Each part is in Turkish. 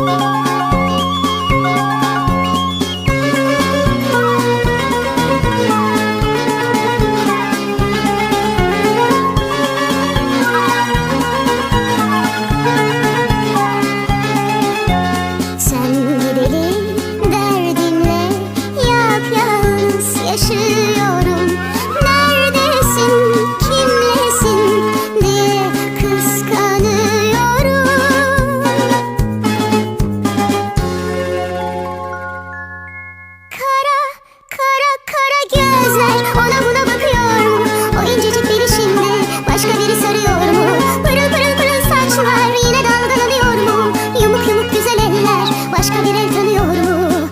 Música başka bir el tanıyor mu?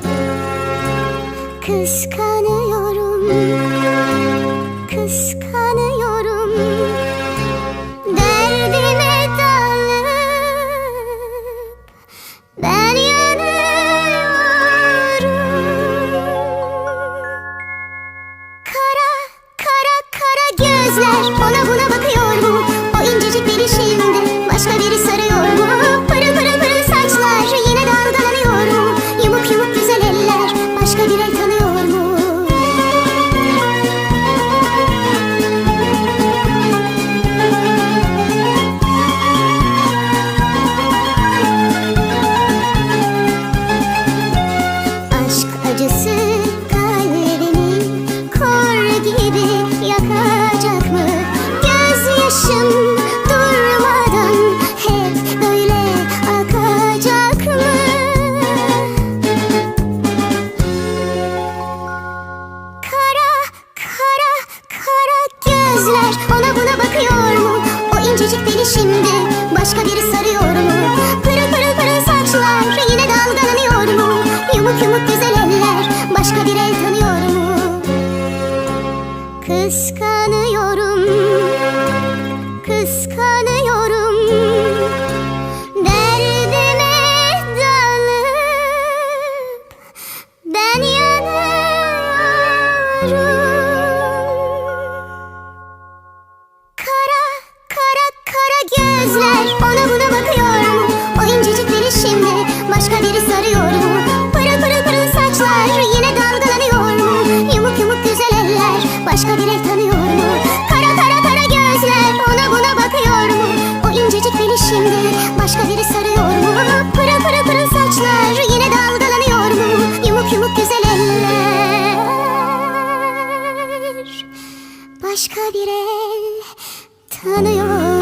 Kıskanıyorum, kıskanıyorum. Derdime dalıp ben yanıyorum. Kara, kara, kara gözler Durmadan hep böyle akacak mı? Kara, kara, kara gözler ona buna bakıyor mu? O incecik şimdi başka biri sarıyor mu? Pırıl pırıl pırıl saçlar yine dalgalanıyor mu? Yumuk güzel eller başka bir tanıyor mu? Kıskan スかね başka bir el tanıyor.